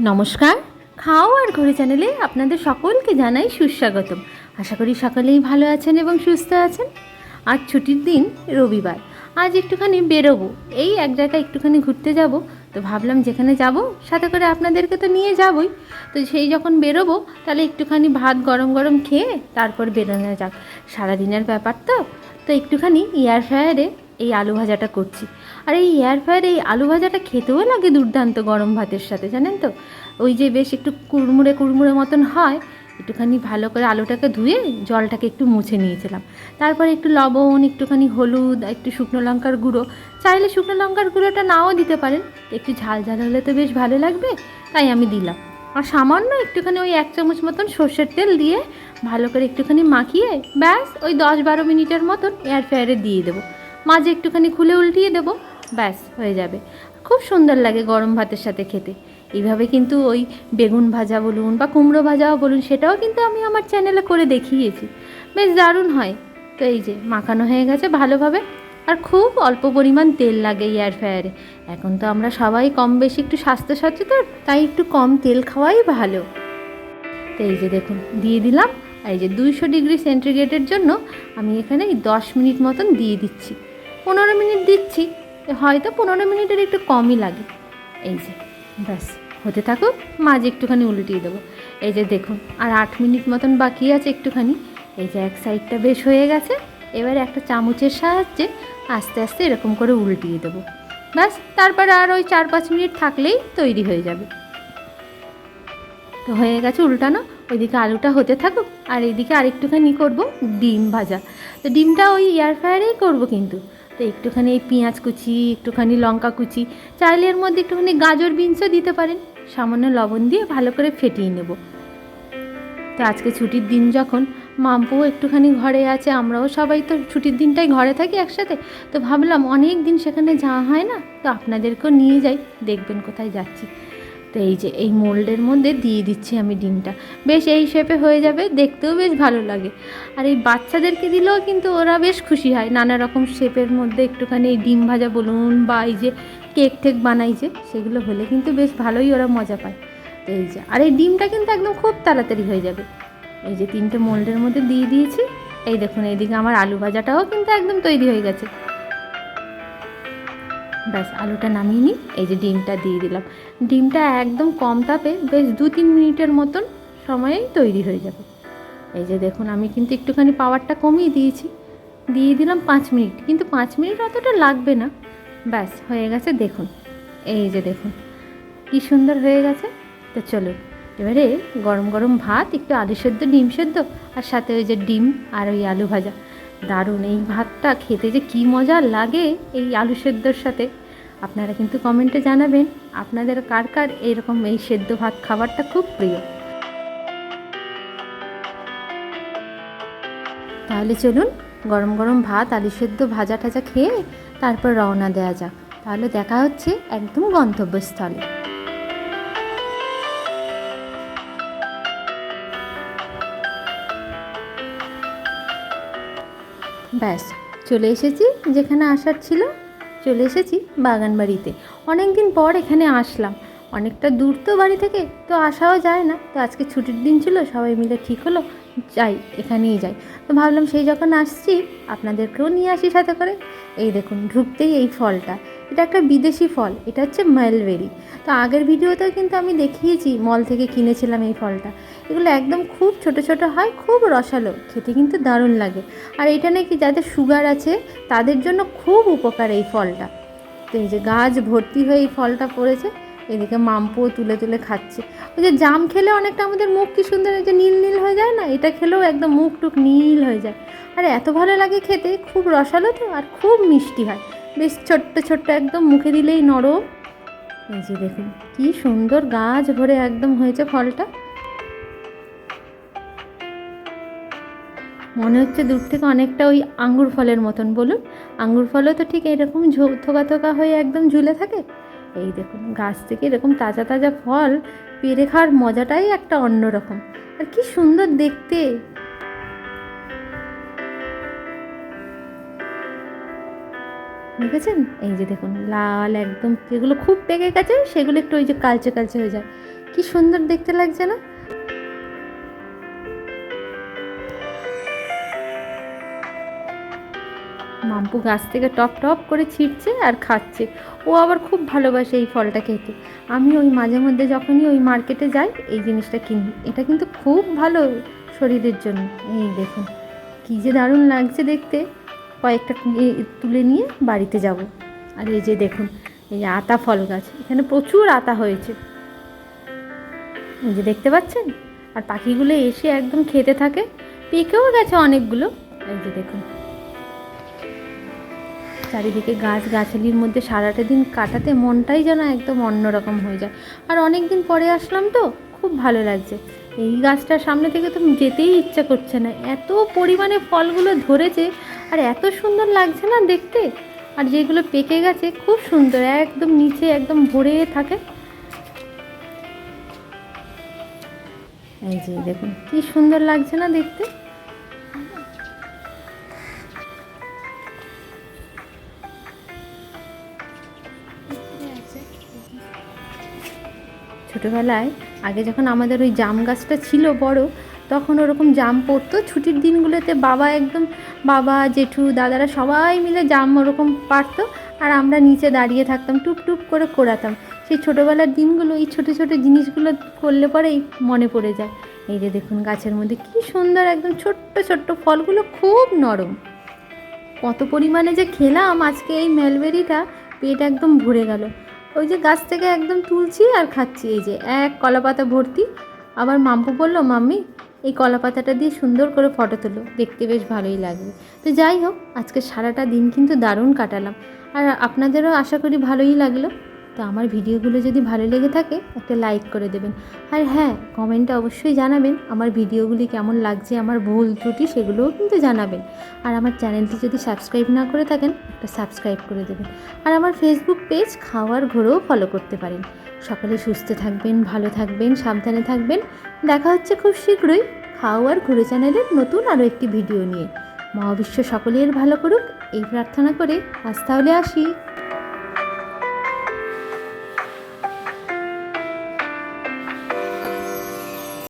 নমস্কার। খাও আর ঘরে চ্যানেলে আপনাদের সকলকে জানাই সুস্বাগতম। আশা করি সকলেই ভালো আছেন এবং সুস্থ আছেন। আজ ছুটির দিন, রবিবার। আজ একটুখানি বেরোবো। এই এক জায়গায় একটুখানি ঘুরতে যাব। তো ভাবলাম যেখানে যাব, সাথে করে আপনাদেরকে তো নিয়ে যাবই। তো সেই যখন বেরোবো, তাহলে একটুখানি ভাত গরম গরম খেয়ে তারপর বেরোনো যাক। সারাদিনের ব্যাপার তো। তো একটুখানি এয়ার ফ্রায়ারে এই আলু ভাজাটা করছি। আর এই এয়ার ফ্রায়ারে এই আলু ভাজাটা খেতেও লাগে দুর্দান্ত গরম ভাতের সাথে, জানেন তো? ওই যে বেশ একটু কুড়মুড়ে কুড়মুড়ে মতন হয়, একটুখানি ভালো করে আলুটাকে ধুয়ে জলটাকে একটু মুছে নিয়েছিলাম। তারপরে একটু লবণ, একটুখানি হলুদ, একটু শুকনো লঙ্কার গুঁড়ো। চাইলে শুকনো লঙ্কার গুঁড়োটা নাও দিতে পারেন, একটু ঝাল ঝাল হলে তো বেশ ভালো লাগবে, তাই আমি দিলাম। আর সামান্য একটুখানি ওই এক চামচ মতন সর্ষের তেল দিয়ে ভালো করে একটুখানি মাখিয়ে ব্যাস ওই দশ বারো মিনিটের মতন এয়ার ফ্রায়ারে দিয়ে দেবো। মাঝে একটুখানি খুলে উল্টিয়ে দেবো, ব্যাস, হয়ে যাবে। খুব সুন্দর লাগে গরম ভাতের সাথে খেতে। এইভাবে কিন্তু ওই বেগুন ভাজা বলুন বা কুমড়ো ভাজাও বলুন, সেটাও কিন্তু আমি আমার চ্যানেলে করে দেখিয়েছি। বেশ দারুণ হয়। তো এই যে, মাখানো হয়ে গেছে ভালোভাবে, আর খুব অল্প পরিমাণ তেল লাগে এয়ার ফ্রায়ারে এখন তো আমরা সবাই কম বেশি একটু স্বাস্থ্য সচেতন তাই একটু কম তেল খাওয়াই ভালো। তো এই যে দেখুন, দিয়ে দিলাম। আর এই যে দুইশো ডিগ্রি সেন্টিগ্রেডের জন্য আমি এখানে দশ মিনিট মতন দিয়ে দিচ্ছি। পনেরো মিনিট দিচ্ছি, হয়তো পনেরো মিনিটের একটু কমই লাগে। এই যে, ব্যাস, হতে থাকুক, মাঝে একটুখানি উল্টিয়ে দেবো। এই যে দেখুন, আর আট মিনিট মতন বাকি আছে একটুখানি। এই যে এক সাইডটা বেশ হয়ে গেছে, এবার একটা চামচের সাহায্যে আস্তে আস্তে এরকম করে উল্টিয়ে দেবো। ব্যাস, তারপরে আর ওই চার পাঁচ মিনিট থাকলেই তৈরি হয়ে যাবে। তো হয়ে গেছে উল্টানো, ওইদিকে আলুটা হতে থাকুক, আর এইদিকে আরেকটুখানি করব ডিম ভাজা। তো ডিমটা ওই এয়ার ফ্রায়ারেই করব কিন্তু। তো একটুখানি এই পেঁয়াজ কুচি, একটুখানি লঙ্কা কুচি, চাইলে এর মধ্যে একটুখানি গাজর বিনসও দিতে পারেন। সামান্য লবণ দিয়ে ভালো করে ফেটিয়ে নেব। তো আজকে ছুটির দিন যখন, মাম্পুও একটুখানি ঘরে আছে, আমরাও সবাই তো ছুটির দিনটাই ঘরে থাকি একসাথে। তো ভাবলাম অনেক দিন সেখানে যাওয়া হয় না, তো আপনাদেরকেও নিয়ে যাই, দেখবেন কোথায় যাচ্ছি। তো এই যে, এই মোল্ডের মধ্যে দিয়ে দিচ্ছি আমি ডিমটা। বেশ এই শেপে হয়ে যাবে, দেখতেও বেশ ভালো লাগে। আর এই বাচ্চাদেরকে দিলেও কিন্তু ওরা বেশ খুশি হয়। নানা রকম শেপের মধ্যে একটুখানি এই ডিম ভাজা বলুন বা এই যে কেক টেক বানাই যে, সেগুলো হলে কিন্তু বেশ ভালোই ওরা মজা পায়। তো এই যে, আর এই ডিমটা কিন্তু একদম খুব তাড়াতাড়ি হয়ে যাবে। এই যে তিনটে মোল্ডের মধ্যে দিয়ে দিয়েছি। এই দেখুন, এইদিকে আমার আলু ভাজাটাও কিন্তু একদম তৈরি হয়ে গেছে। ব্যাস, আলুটা নামিয়ে নিই। এই যে ডিমটা দিয়ে দিলাম। ডিমটা একদম কম তাপে বেশ দু তিন মিনিটের মতন সময়েই তৈরি হয়ে যাবে। এই যে দেখুন, আমি কিন্তু একটুখানি পাওয়ারটা কমিয়ে দিয়েছি। দিয়ে দিলাম পাঁচ মিনিট। কিন্তু পাঁচ মিনিট অতটা লাগবে না। ব্যাস, হয়ে গেছে, দেখুন। এই যে দেখুন, কী সুন্দর হয়ে গেছে। তো চলো এবারে গরম গরম ভাত, একটু আলু সেদ্ধ, ডিম সেদ্ধ, আর সাথে ওই যে ডিম আর ওই আলু ভাজা। দারুণ এই ভাতটা, খেতে যে কী মজা লাগে এই আলু সেদ্ধর সাথে। আপনারা কিন্তু কমেন্টে জানাবেন আপনাদের কার কার এরকম এই সেদ্ধ ভাত খাবারটা খুব প্রিয়। তাহলে চলুন গরম গরম ভাত, আলু সেদ্ধ, ভাজা টাজা খেয়ে তারপর রওনা দেওয়া যাক। তাহলে দেখা হচ্ছে একদম গন্তব্যস্থলে। ব্যাস, চলে এসেছি যেখানে আসার ছিল চলে এসেছি বাগান বাড়িতে অনেক দিন পর এখানে আসলাম। অনেকটা দূর তো বাড়ি থেকে, তো আসাও যায় না। তো আজকে ছুটির দিন ছিল, সবাই মিলে ঠিক হলো। যাই, এখানেই যাই। তো ভাবলাম সেই যখন আসছি, আপনাদেরকেও নিয়ে আসি সাথে করে। এই দেখুন, ঢুকতেই এই ফলটা। এটা একটা বিদেশি ফল, এটা হচ্ছে মালবেরি। তো আগের ভিডিওতেও কিন্তু আমি দেখিয়েছি, মল থেকে কিনেছিলাম এই ফলটা। এগুলো একদম খুব ছোট ছোট হয়, খুব রসালো, খেতে কিন্তু দারুণ লাগে। আর এটা নাকি যাদের সুগার আছে, তাদের জন্য খুব উপকার এই ফলটা। তো এই যে গাছ ভর্তি হয়ে এই ফলটা পড়েছে এদিকে মাম্পুও তুলে তুলে খাচ্ছে। ওই যে জাম খেলে অনেকটা আমাদের মুখ কি সুন্দর যে নীল নীল হয়ে যায় না? এটা খেলেও একদম মুখ টুক নীল হয়ে যায়। আর এত ভালো লাগে খেতে, খুব রসালো তো আর খুব মিষ্টি হয়। বেশ ছোট্ট ছোট্ট একদম মুখে দিলেই নরম। এই যে দেখুন, কি সুন্দর গাছ ভরে একদম হয়েছে ফলটা। মনে হচ্ছে দূর থেকে অনেকটা ওই আঙ্গুর ফলের মতন। বলুন, আঙ্গুর ফলও তো ঠিক এরকম থোকা থোকা হয়ে একদম ঝুলে থাকে? এই দেখুন, গাছ থেকে এরকম তাজা তাজা ফল পেরে খাওয়ার মজাটাই একটা অন্যরকম আর কি সুন্দর দেখতে। দেখেছেন? এই যে দেখুন, লাল একদম, যেগুলো খুব পেকে গেছে, সেগুলো একটু ওই যে কালচে কালচে হয়ে যায়। কি সুন্দর দেখতে লাগছে না? মাম্পু গাছ থেকে টপ টপ করে ছিটছে আর খাচ্ছে। ও আবার খুব ভালোবাসে এই ফলটা খেতে। আমি ওই মাঝে মধ্যে যখনই ওই মার্কেটে যাই, এই জিনিসটা কিনি। এটা কিন্তু খুব ভালো শরীরের জন্য। এই দেখুন, কী যে দারুণ লাগছে দেখতে। কয়েকটা তুলে নিয়ে বাড়িতে যাব। আর এই যে দেখুন, এই যে আতা ফল গাছ। এখানে প্রচুর আতা হয়েছে। এই যে দেখতে পাচ্ছেন? আর পাখিগুলো এসে একদম খেতে থাকে। পেকেও গেছে অনেকগুলো। এই যে দেখুন। চারিদিকে গাছ গাছালির মধ্যে সারাটা দিন কাটাতে মনটাই যেন একদম অন্যরকম হয়ে যায়। আর অনেক দিন পরে আসলাম তো, খুব ভালো লাগছে। এই গাছটার সামনে থেকে তো যেতেই ইচ্ছা করছে না। এত পরিমাণে ফলগুলো ধরেছে আর এত সুন্দর লাগছে না দেখতে। আর যেগুলো পেকে গেছে খুব সুন্দর, একদম নিচে একদম ভরে থাকে। এই যে দেখুন, কি সুন্দর লাগছে না দেখতে। ছোটোবেলায়, আগে যখন আমাদের ওই জাম গাছটা ছিল বড়, তখন ওরকম জাম পড়তো। ছুটির দিনগুলোতে বাবা একদম, বাবা, জেঠু, দাদারা সবাই মিলে জাম ওরকম পারতো আর আমরা নিচে দাঁড়িয়ে থাকতাম, টুপ টুপ করে কোড়াতাম। সেই ছোটোবেলার দিনগুলো, এই ছোটো ছোটো জিনিসগুলো করলে পরেই মনে পড়ে যায়। এই যে দেখুন গাছের মধ্যে কী সুন্দর একদম ছোট্ট ছোট্ট ফলগুলো খুব নরম। কত পরিমাণে যে খেলাম আজকে এই মেলবেরিটা, পেট একদম ভরে গেল। ওই যে গাছ থেকে একদম তুলছি আর খাচ্ছি, এই যে এক কলা পাতা ভর্তি। আবার মাম্পু বলল, মাম্মি, এই কলা পাতাটা দিয়ে সুন্দর করে ফটো তোলো, দেখতে বেশ ভালোই লাগবে। তো যাই হোক, আজকে সারাটা দিন কিন্তু দারুণ কাটালাম। আর আপনাদেরও আশা করি ভালোই লাগল। তো আমার ভিডিওগুলো যদি ভালো লেগে থাকে, একটা লাইক করে দেবেন। আর হ্যাঁ কমেন্টে অবশ্যই জানাবেন, আমার ভিডিওগুলি কেমন লাগছে, আমার ভুল ত্রুটি, সেগুলোও কিন্তু জানাবেন। আর আমার চ্যানেলটি যদি সাবস্ক্রাইব না করে থাকেন, একটা সাবস্ক্রাইব করে দেবেন। আর আমার ফেসবুক পেজ খাওয়ার ঘরেও ফলো করতে পারেন। সকলে সুস্থ থাকবেন, ভালো থাকবেন, সাবধানে থাকবেন। দেখা হচ্ছে খুব শীঘ্রই খাওয়ার ঘুরে চ্যানেলের নতুন আরও একটি ভিডিও নিয়ে। মহাবিশ্ব সকলের ভালো করুক, এই প্রার্থনা করে আজ তাহলে আসি।